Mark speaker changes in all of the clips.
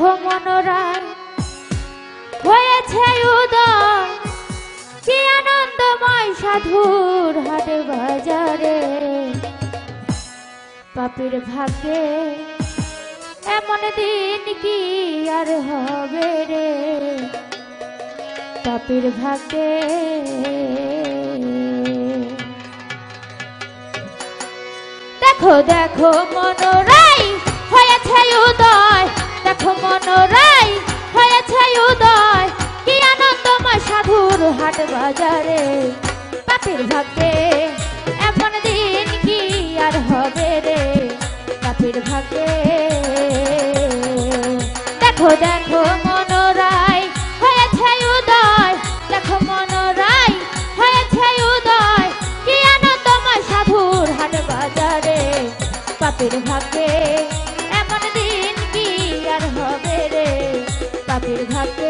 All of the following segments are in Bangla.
Speaker 1: মনোরায় হয়েছে কি আনন্দময় সাধুর হাটে বাজারে। পাপির ভাগ্যে এমন দিন কি আর হবে রে? পাপির ভাগ্যে দেখো দেখো মনোরাই বাজারে পাপির ভাগ্যে এমন দিন কি আর হবে রে? পাপির ভাগ্যে। দেখো দেখো মনোরাই দেখো উদয়। কি আনন্দময় সাধুর পাপির ভাগ্যে এমন দিন কি আর হবে রে? পাপির ভাগ্যে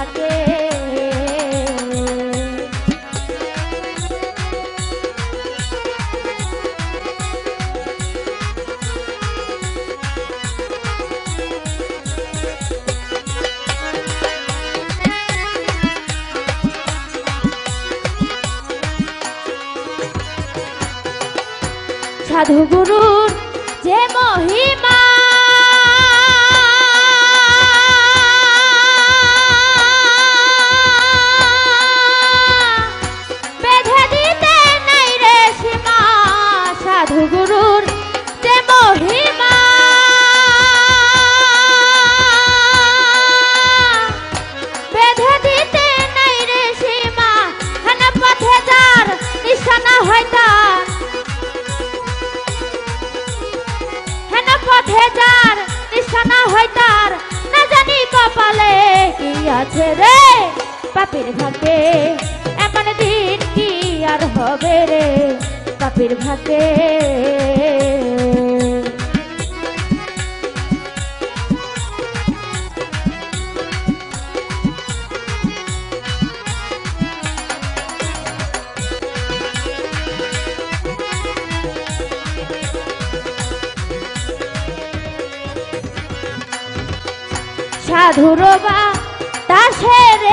Speaker 1: পাপের ভাগ্যে সাধু গুরুর যে মহিমা আছে রে পাপির ভাগ্যে এমন দিন কি আর হবে রে পাপির ভাগ্যে? সাধুর বা ছেড়ে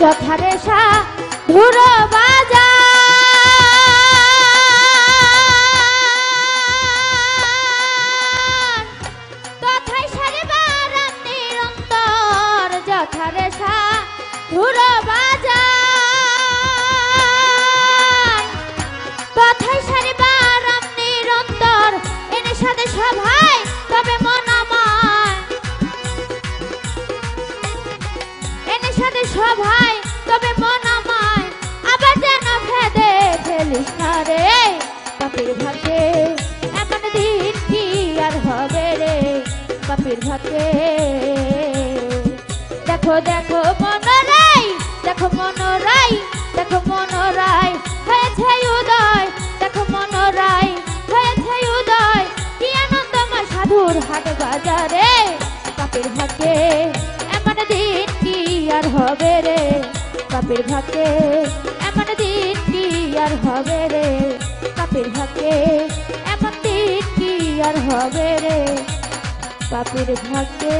Speaker 1: যথারে সা ধুর বাজা তথায় সারিবার নিরন্তর যথারে সা ধুর পাপির ভাগ্যে এমন দিন কি আর হবে রে? পাপির ভাগ্যে দেখো দেখো, মনোরাই দেখো মনোরাই দেখো, মনোরাই, হয়েছে উদয়। দেখো, মনোরাই, হয়েছে উদয়। কি আনন্দময় সাধুর হাট বাজারে? পাপের ভাগ্যে এমন দিন কি আর হবে রে? পাপের ভাগ্যে এমন দিন কি আর হবে রে? পাপের ভাগ্যে এমন দিন কি আর হবে রে? পাপের ভাগ্যে